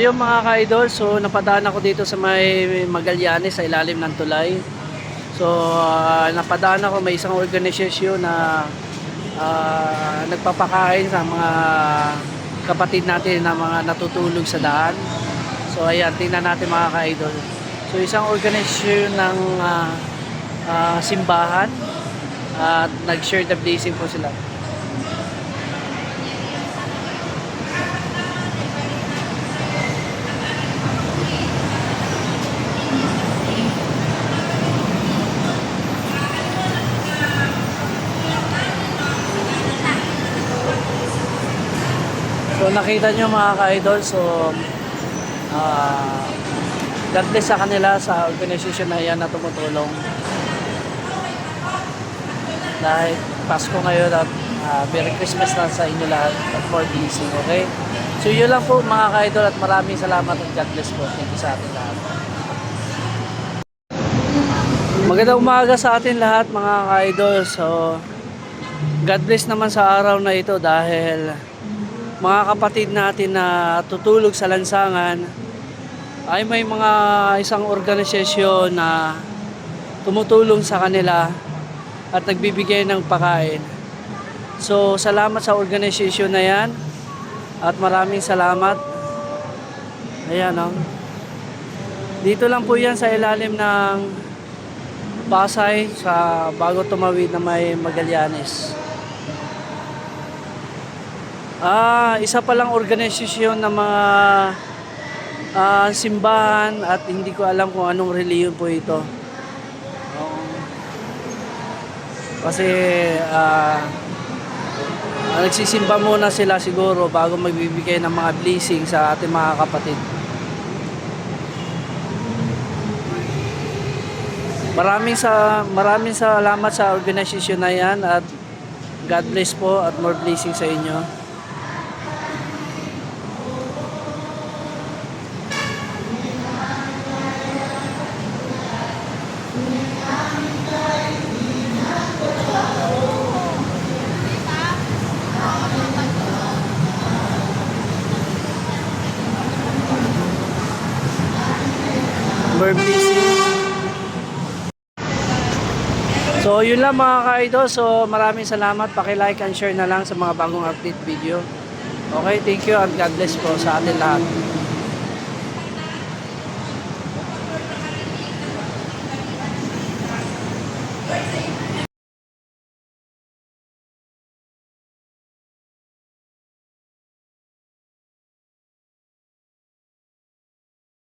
Yung mga ka-idol, so napadaan ako dito sa may Magallanes sa ilalim ng tulay. So ah, napadaan ako may isang organisasyon na ah, nagpapakain sa mga kapatid natin na mga natutulog sa daan. So ayan, tingnan natin mga ka-idol. So isang organisasyon ng ah, ah, simbahan at nag-share the blessing po sila. Nakita nyo mga ka-idol, so ah God bless sa kanila sa organization na yan na tumutulong. Dahil Pasko ngayon at ah, Merry Christmas na sa inyo lahat at more blessing, okay? So yun lang po mga ka-idol at maraming salamat at God bless po. Thank you sa atin lahat. Magandang umaga sa atin lahat mga ka-idol. So God bless naman sa araw na ito dahil mga kapatid natin na tutulog sa lansangan ay may mga isang organisasyon na tumutulong sa kanila at nagbibigay ng pakain. So salamat sa organisasyon na yan at maraming salamat. Ayan o. Dito lang po yan sa ilalim ng Pasay sa bago tumawid na may Magallanes. Ah, isa pa lang organisasyon ng mga ah, simbahan at hindi ko alam kung anong reliyon po ito. Kasi ah, nagsisimba muna sila siguro bago magbibigay ng mga blessing sa ating mga kapatid. Maraming sa maraming salamat sa organisasyon na yan at God bless po at more blessing sa inyo. More blessing. So yun lang mga ka-idol. So maraming salamat. Paki-like and share na lang sa mga bagong update video. Okay, thank you and God bless po sa atin lahat.